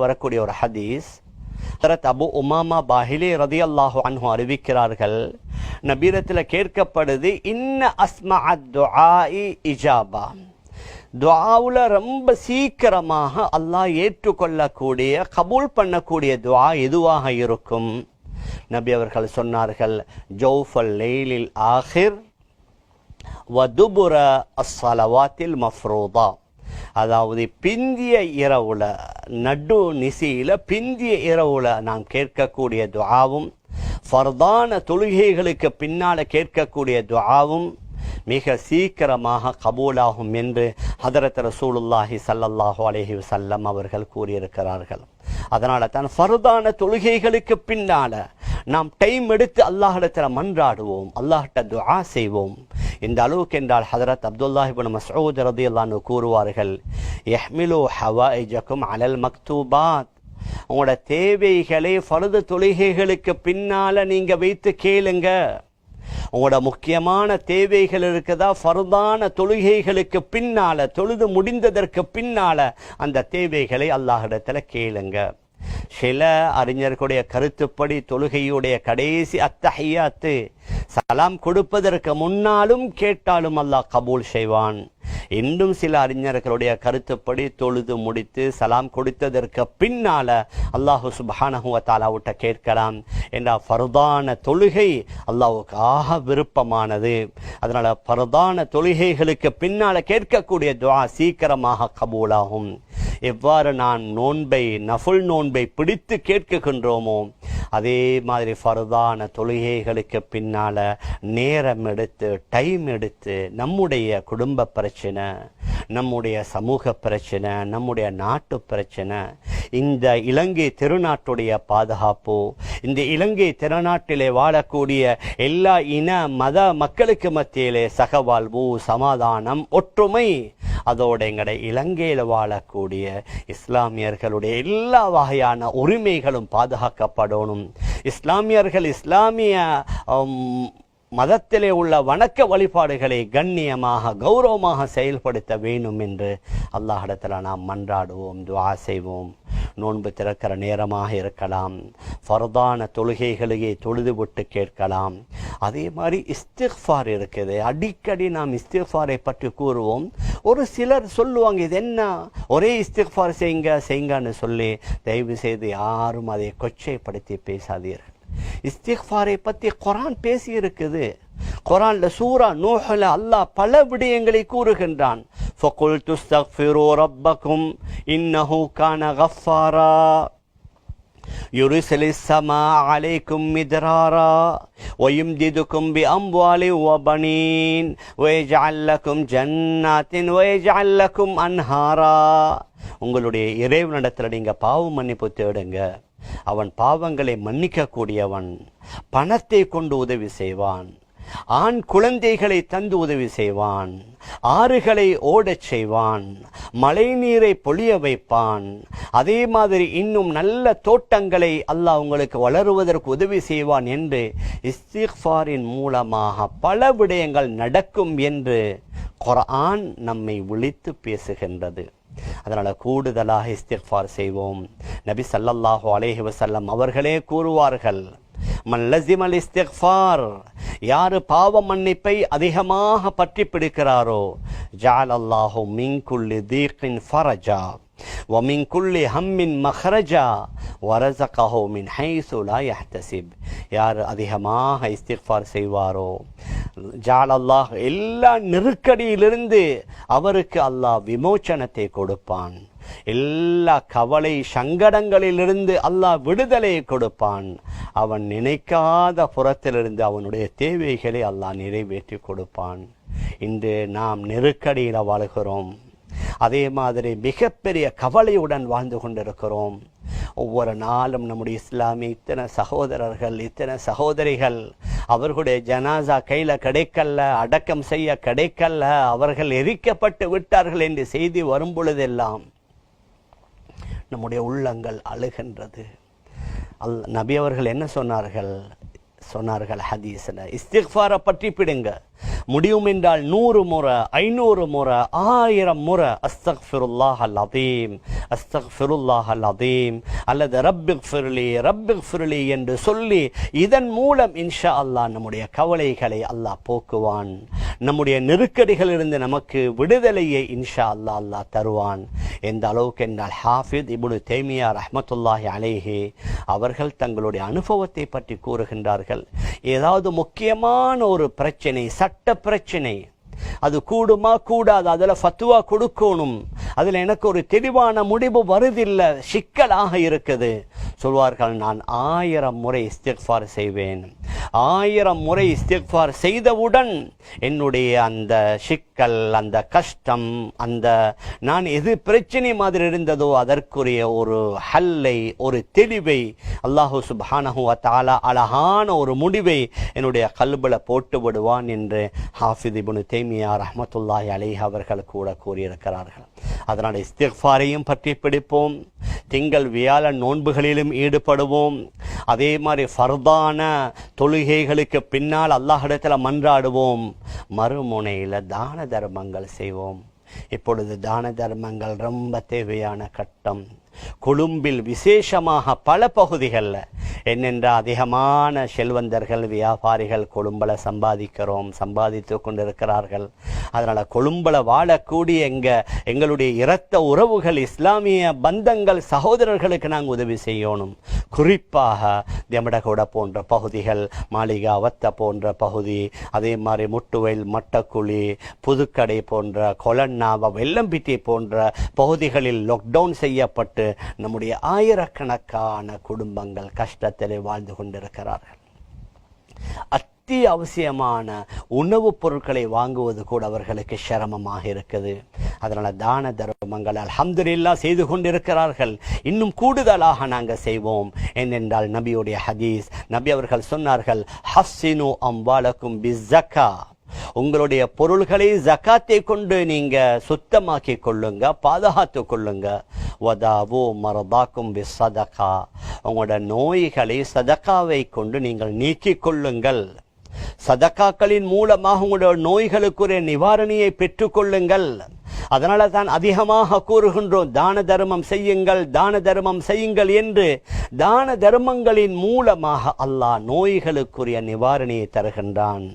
வரக்கூடிய ஒரு ஹதீஸ். ஹதரத் அபு உமாமா பாஹிலே ரதி அல்லாஹு அன்ஹு அறிவிக்கிறார்கள் நபீரத்தில் கேட்கப்படுது இன்ன அஸ்மா துஆஇ இஜாபா. துவாவில் ரொம்ப சீக்கிரமாக அல்லாஹ் ஏற்றுக்கொள்ளக்கூடிய கபூல் பண்ணக்கூடிய துவா எதுவாக இருக்கும்? நபி அவர்கள் சொன்னார்கள் ஜௌஃபல் லெய்லில் ஆஹிர் வதுபுர அஸ்ஸலவாத்தில் மஃப்ரூதா அதாவது பிந்திய இரவுல நடு நிசியில பிந்திய இரவுல நாம் கேட்கக்கூடிய துவாவும் ஃபர்தான தொழுகைகளுக்கு பின்னால கேட்கக்கூடிய துவாவும் மிக சீக்கிரமாக கபூலாகும் என்று ஹதரத் ரசூலுல்லாஹி சல்லல்லாஹு அலஹி வசல்லம் அவர்கள் கூறியிருக்கிறார்கள். அதனால தான் ஃபர்தான தொழுகைகளுக்கு பின்னால நாம் டைம் எடுத்து அல்லாஹிடத்தில் மன்றாடுவோம் அல்லாஹிட்ட துஆ செய்வோம். இந்த அளவுக்கு என்றால் ஹதரத் அப்துல்லாஹிபின் மசூத் ரதியல்லான்னு கூறுவார்கள் யஹ்மிலு ஹவாயிஜக்கும் அலல் மக்தூபாத். உங்களோட தேவைகளை ஃபருது தொழுகைகளுக்கு பின்னால நீங்க வைத்து கேளுங்க. உங்களோட முக்கியமான தேவைகள் இருக்குதா? ஃபர்தான தொழுகைகளுக்கு பின்னால தொழுது முடிந்ததற்கு பின்னால அந்த தேவைகளை அல்லாஹிடத்துல கேளுங்க. சில அறிஞர்களுடைய கருத்துப்படி தொழுகையுடைய கடைசி அத்தஹியாத்து சலாம் கொடுப்பதற்கு முன்னாலும் கேட்டாலும் அல்லாஹ் கபூல் செய்வான். இன்னும் சில அறிஞர்களுடைய கருத்துப்படி தொழுது முடித்து சலாம் கொடுத்ததற்கு பின்னால அல்லாஹு சுபானஹுவத்தாலாவிட்ட கேட்கலாம் என்ற ஃபர்தான தொழுகை அல்லாஹுக்கு ஆக விருப்பமானது. அதனால ஃபர்தான தொழுகைகளுக்கு பின்னால கேட்கக்கூடிய துவா சீக்கிரமாக கபூலாகும். எவ்வாறு நான் நோன்பை நஃபுல் நோன்பை பிடித்து கேட்குகின்றோமோ அதே மாதிரி ஃபர்தான தொழுகைகளுக்கு பின்னால் நேரம் எடுத்து டைம் எடுத்து நம்முடைய குடும்ப பிரச்சனை நம்முடைய சமூக பிரச்சனை நம்முடைய நாட்டு பிரச்சனை இந்த இலங்கை திருநாட்டுடைய பாதுகாப்பு இந்த இலங்கை திருநாட்டிலே வாழக்கூடிய எல்லா இன மத மக்களுக்கு மத்தியிலே சகவாழ்வு சமாதானம் ஒற்றுமை அதோட எங்கட இலங்கையில் வாழக்கூடிய இஸ்லாமியர்களுடைய எல்லா வகையான உரிமைகளும் பாதுகாக்கப்படணும். இஸ்லாமியர்கள் இஸ்லாமிய மதத்திலே உள்ள வணக்க வழிபாடுகளை கண்ணியமாக கௌரவமாக செயல்படுத்த வேண்டும் என்று அல்லாஹிடத்தில் நாம் மன்றாடுவோம் துவா செய்வோம். நோன்பு திறக்கிற நேரமாக இருக்கலாம். ஃபர்தான தொழுகைகளையே தொழுதுவிட்டு கேட்கலாம். அதே மாதிரி இஸ்திஃபார் இருக்குது. அடிக்கடி நாம் இஸ்திஃபாரை பற்றி கூறுவோம். ஒரு சிலர் சொல்லுவாங்க இது என்ன? ஒரே இஸ்திஃபார் செய்யுங்க செய்யுங்கன்னு சொல்லி தயவு செய்து யாரும் அதை கொச்சைப்படுத்தி பேசாதீர்கள். இஸ்திஃபாரை பத்தி குரான் பேசி இருக்குது குரான்ல சூரா நூஹ்ல அல்லாஹ் பல விடயங்களை கூறுகின்றான் فَقُلْتُ اسْتَغْفِرُوا رَبَّكُمْ إِنَّهُ كَانَ غَفَّارًا يرسل السماء عليكم مدرارا ويمددكم بأموال وبنين ويجعل لكم جنات ويجعل لكم أنهارا உங்களுடைய இறைவனிடத்தில் நீங்க பாவ மன்னிப்பு தேடுங்க அவன் பாவங்களை மன்னிக்கக்கூடியவன் பணத்தை கொண்டு உதவி செய்வான் ஆண் குழந்தைகளை தந்து உதவி செய்வான் ஆறுகளை ஓடச் செய்வான் மழை நீரை பொழிய வைப்பான். அதே மாதிரி இன்னும் நல்ல தோட்டங்களை அல்லாஹ் உங்களுக்கு வளருவதற்கு உதவி செய்வான் என்று இஸ்திஃபாரின் மூலமாக பல விடயங்கள் நடக்கும் என்று குரான் நம்மை விழித்து பேசுகின்றது. அதனால கூடுதலாக இஸ்திஃபார் செய்வோம் நபி ஸல்லல்லாஹு அலைஹி வஸல்லம் அவர்களே கூறுவார்கள் மன் லஸிமல் இஸ்திக்ஃபார் யாரு பாவ மன்னிப்பை அதிகமாக பற்றி பிடிக்கிறாரோ ஜால் அல்லாஹு மின் குல்லி தீக்கின் ஃபரஜா ومن كل هم مخرجا ورزقه من حيث لا يحتسب யார் அதிகமாக இஸ்திக்ஃபார் செய்வாரோ ஜால் அல்லாஹ் எல்லா நெருக்கடியிலிருந்து அவருக்கு அல்லாஹ் விமோச்சனத்தை கொடுப்பான். எல்லா கவலை சங்கடங்களிலிருந்து அல்லாஹ் விடுதலை கொடுப்பான். அவன் நினைக்காத புறத்திலிருந்து அவனுடைய தேவைகளை அல்லாஹ் நிறைவேற்றி கொடுப்பான். இன்று நாம் நெருக்கடியில் வாழ்கிறோம். அதே மாதிரி மிகப்பெரிய கவலையுடன் வாழ்ந்து கொண்டிருக்கிறோம். ஒவ்வொரு நாளும் நம்முடைய இஸ்லாமிய இத்தனை சகோதரர்கள் இத்தனை சகோதரிகள் அவர்களுடைய ஜனாசா கையில கிடைக்கல அடக்கம் செய்ய கிடைக்கல அவர்கள் எரிக்கப்பட்டு விட்டார்கள் என்று செய்தி வரும் பொழுதெல்லாம் நம்முடைய உள்ளங்கள் அழுகின்றது. அல் நபி அவர்கள் என்ன சொன்னார்கள்? சொன்னார்கள் ஹதீஸில் இஸ்திக்ஃபாரை பற்றி பிடுங்க. முடியும் என்றால் நூறு முறை ஐநூறு முறை ஆயிரம் முறை. அஸ்தக்ஃபிருல்லாஹ் அல் அதீம் அஸ்தக்ஃபிருல்லாஹ் அல் அதீம் அல்லது ரப்பிக் ஃபிருலி ரப்பிக் ஃபிருலி என்று சொல்லி இதன் மூலம் இன்ஷா அல்லாஹ் நம்முடைய கவலைகளை அல்லாஹ் போக்குவான். நம்முடைய நெருக்கடிகளிலிருந்து நமக்கு விடுதலையை இன்ஷா அல்லாஹ் அல்லா தருவான். எந்த அளவுக்கு என்றால் ஹாஃபித் இபுனு தேமியா ரஹ்மத்துல்லாஹி அலைஹி அவர்கள் தங்களுடைய அனுபவத்தை பற்றி கூறுகின்றார்கள். ஏதாவது முக்கியமான ஒரு பிரச்சனை சட்ட பிரச்சனை அது கூடுமா கூடாது அதில் ஃபத்துவா கொடுக்கணும் அதில் எனக்கு ஒரு தெளிவான முடிவு வருதில்லை சிக்கலாக இருக்குது. சொல்வார்கள் நான் ஆயிரம் முறை இஸ்திக்ஃபார் செய்வேன். ஆயிரம் முறை இஸ்திக்ஃபார் செய்தவுடன் என்னுடைய அந்த சிக்கல் அந்த கஷ்டம் அந்த நான் எது பிரச்சனை மாதிரி இருந்ததோ அதற்குரிய ஒரு ஹல்லை ஒரு தெளிவை அல்லாஹு சுபானஹு வ அழகான ஒரு முடிவை என்னுடைய கல்பில் போட்டு விடுவான் என்று ஹாஃபித் இப்னு தேமியா ரஹமத்துல்லாஹி அலிஹ் அவர்கள் கூட கூறியிருக்கிறார்கள். அதனால் இஸ்திக்ஃபாரையும் பற்றி பிடிப்போம். திங்கள் வியாழ நோன்புகளிலும் ஈடுபடுவோம். அதே மாதிரி ஃபர்தான தொழுகைகளுக்கு பின்னால் அல்லாஹிடத்தில் மன்றாடுவோம். மறுமுனையில் தான தர்மங்கள் செய்வோம். இப்பொழுது தான தர்மங்கள் ரொம்ப தேவையான கட்டம். கொழும்பில் விசேஷமாக பல பகுதிகளில். என்னென்ற அதிகமான செல்வந்தர்கள் வியாபாரிகள் கொழும்பலை சம்பாதிக்கிறோம் சம்பாதித்து கொண்டிருக்கிறார்கள். அதனால் கொழும்பில் வாழக்கூடிய எங்கள் எங்களுடைய இரத்த உறவுகள் இஸ்லாமிய பந்தங்கள் சகோதரர்களுக்கு நாங்கள் உதவி செய்யணும். குறிப்பாக தெமடகோட போன்ற பகுதிகள் மாளிகாவத்த போன்ற பகுதி அதே மாதிரி முட்டுவயல் மட்டக்குழி புதுக்கடை போன்ற கொலன்னாவ வெள்ளம்பிட்டி போன்ற பகுதிகளில் லாக்டவுன் செய்யப்பட்டு நம்முடைய ஆயிரக்கணக்கான குடும்பங்கள் கஷ்டத்தில் வாழ்ந்து கொண்டிருக்கிறார்கள். அத்தியாவசியமான உணவுப் பொருட்களை வாங்குவது கூட அவர்களுக்கு சிரமமாக இருக்குது. அதனால தான தர்மங்கள் அலமதுல்லா செய்து கொண்டிருக்கிறார்கள். இன்னும் கூடுதலாக நாங்கள் செய்வோம். ஏனென்றால் நபியுடைய ஹதீஸ் நபி அவர்கள் சொன்னார்கள் ஹஸ்ஸினு அம்பாலக்கும் பிஸ்ஸக்கா. உங்களுடைய பொருள்களை ஜக்காத்தை கொண்டு நீங்க சுத்தமாக்கி கொள்ளுங்க பாதுகாத்து கொள்ளுங்க. வதாவோ மரதாக்கும் சதகா. உங்களோட நோய்களை சதகாவை கொண்டு நீங்கள் நீக்கிக் கொள்ளுங்கள். சதக்காக்களின் மூலமாக உங்களோட நோய்களுக்குரிய நிவாரணியை பெற்றுக்கொள்ளுங்கள் அதனால தான் அதிகமாக கூறுகின்றோம் தான தர்மம் செய்யுங்கள் தான தர்மம் செய்யுங்கள் என்று. தான தர்மங்களின் மூலமாக அல்லாஹ் நோய்களுக்குரிய நிவாரணியை தருகின்றான்.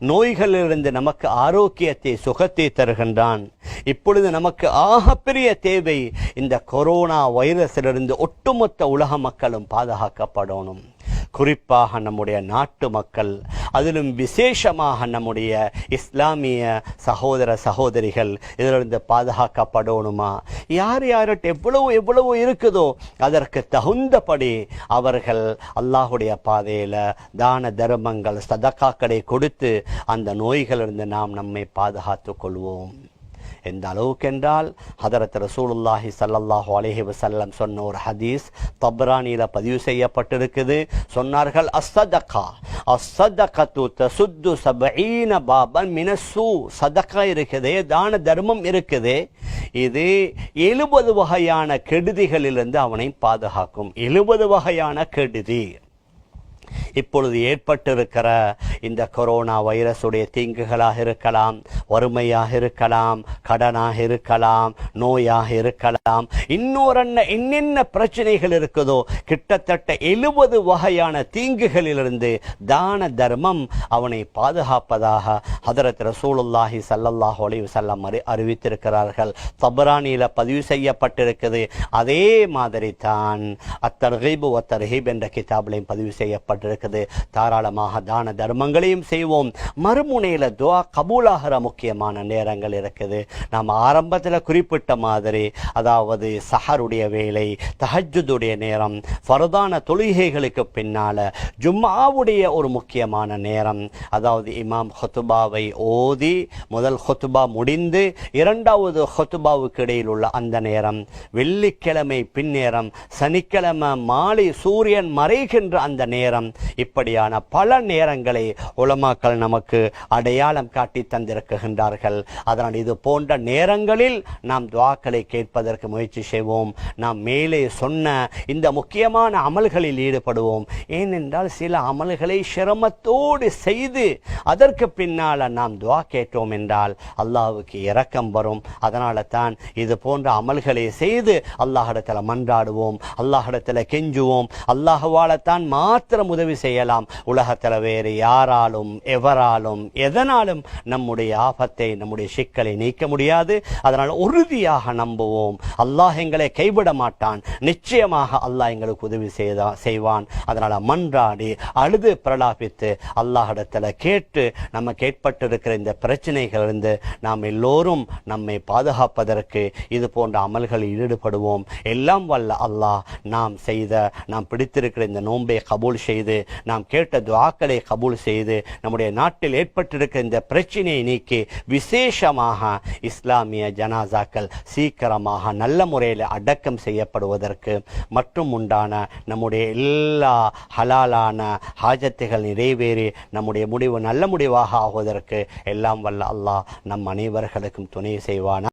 நோய்களிலிருந்து நமக்கு ஆரோக்கியத்தை சுகத்தை தருகின்றான். இப்பொழுது நமக்கு ஆகப்பெரிய தேவை இந்த கொரோனா வைரஸிலிருந்து ஒட்டுமொத்த உலக மக்களும் பாதுகாக்கப்படணும். குறிப்பாக நம்முடைய நாட்டு மக்கள் அதிலும் விசேஷமாக நம்முடைய இஸ்லாமிய சகோதர சகோதரிகள் இதிலிருந்து பாதுகாக்கப்படணுமா யார் யார்கிட்ட எவ்வளவு எவ்வளவு இருக்குதோ அதற்கு தகுந்தபடி அவர்கள் அல்லாஹுடைய பாதையில் தான தர்மங்கள் சதக்காக்களை கொடுத்து அந்த நோய்களிலிருந்து நாம் நம்மை பாதுகாத்துக் கொள்வோம். எந்த அளவுக்கு என்றால் ஹதரத் ரசூலுல்லாஹி சல்லல்லாஹு அலேஹி வசல்லம் சொன்ன ஒரு ஹதீஸ் தப்ரானியில் பதிவு செய்யப்பட்டிருக்குது. சொன்னார்கள் அஸ்ஸதகா அஸ்ஸதகத்து தசுத்து சபீன பாபன் மினசு சதக்கா இருக்குது தான தர்மம் இருக்குது. இது எழுபது வகையான கெடுதிகளிலிருந்து அவனை பாதுகாக்கும். எழுபது வகையான கெடுதி. இப்பொழுது ஏற்பட்டிருக்கிற இந்த கொரோனா வைரஸுடைய தீங்குகளாக இருக்கலாம் வறுமையாக இருக்கலாம் கடனாக இருக்கலாம் நோயாக இருக்கலாம். இன்னொரு என்னென்ன பிரச்சனைகள் இருக்குதோ கிட்டத்தட்ட எழுபது வகையான தீங்குகளிலிருந்து தான தர்மம் அவனை பாதுகாப்பதாக ஹதரத் ரசூலுல்லாஹி ஸல்லல்லாஹு அலைஹி அறிவித்திருக்கிறார்கள். தபரானியில் பதிவு செய்யப்பட்டிருக்குது. அதே மாதிரி தான் அத்தர்ஹீபு வத்தர்ஹீப் என்ற கிதாபிலையும் பதிவு செய்யப்பட்டிருக்குது. தாராளமாக தான தர்மங்களையும் செய்வோம். மறுமுனையில் துவா கபூலாகிற முக்கியமான நேரங்கள் இருக்குது. நாம் ஆரம்பத்தில் குறிப்பிட்ட மாதிரி அதாவது சஹருடைய வேலை தஹஜுடைய நேரம் ஃபரதான தொழுகைகளுக்கு பின்னால் ஜும்மாவுடைய ஒரு முக்கியமான நேரம். அதாவது இமாம் ஹொத்துபாவை ஓதி முதல் ஹொத்துபா முடிந்து இரண்டாவது ஹொத்துபாவுக்கு இடையில் உள்ள அந்த நேரம். வெள்ளிக்கிழமை பின்னேரம் சனிக்கிழமை மாலை சூரியன் மறைகின்ற அந்த நேரம். இப்படியான பல நேரங்களை உலமாக்கள் நமக்கு அடையாளம் காட்டி தந்திருக்கின்றார்கள் அதனால் இது போன்ற நேரங்களில் நாம் துவாக்களை கேட்பதற்கு முயற்சி செய்வோம். நாம் மேலே சொன்ன இந்த முக்கியமான அமல்களில் ஈடுபடுவோம். ஏனென்றால் சில அமல்களை சிரமத்தோடு செய்து அதற்கு பின்னால் நாம் துவா கேட்டோம் என்றால் அல்லாவுக்கு இரக்கம் வரும். அதனால தான் இது போன்ற அமல்களை செய்து அல்லாஹிடத்தில் மன்றாடுவோம். அல்லாஹிடத்தில் கெஞ்சுவோம். அல்லாஹுவாலத்தான் மாத்திரம் உதவி செய்யலாம். உலகத்தில் வேறு யார் யாராலும் எவராலும் எதனாலும் நம்முடைய ஆபத்தை நம்முடைய சிக்கலை நீக்க முடியாது. அதனால் உறுதியாக நம்புவோம். அல்லாஹ் எங்களை கைவிட மாட்டான். நிச்சயமாக அல்லாஹ் எங்களுக்கு உதவி செய்தா செய்வான். அதனால் மன்றாடி அழுது பிரலாபித்து அல்லாஹிடத்தில் கேட்டு நம்ம கேட்பட்டிருக்கிற இந்த பிரச்சனைகளிலிருந்து நாம் எல்லோரும் நம்மை பாதுகாப்பதற்கு இது போன்ற அமல்களில் ஈடுபடுவோம். எல்லாம் வல்ல அல்லாஹ் நாம் செய்த நாம் பிடித்திருக்கிற இந்த நோன்பை கபூல் செய்து நாம் கேட்ட துவாக்களை கபூல் செய்து நம்முடைய நாட்டில் ஏற்பட்டிருக்கிற இந்த பிரச்சனையை நீக்கி விசேஷமாக இஸ்லாமிய ஜனாசாக்கள் சீக்கிரமாக நல்ல முறையில் அடக்கம் செய்யப்படுவதற்கு மற்றும் உண்டான நம்முடைய எல்லா ஹலாலான ஹாஜத்துகள் நிறைவேறி நம்முடைய முடிவு நல்ல முடிவாக ஆகுவதற்கு எல்லாம் வல்ல அல்லாஹ் நம் அனைவர்களுக்கும் துணை செய்வானா.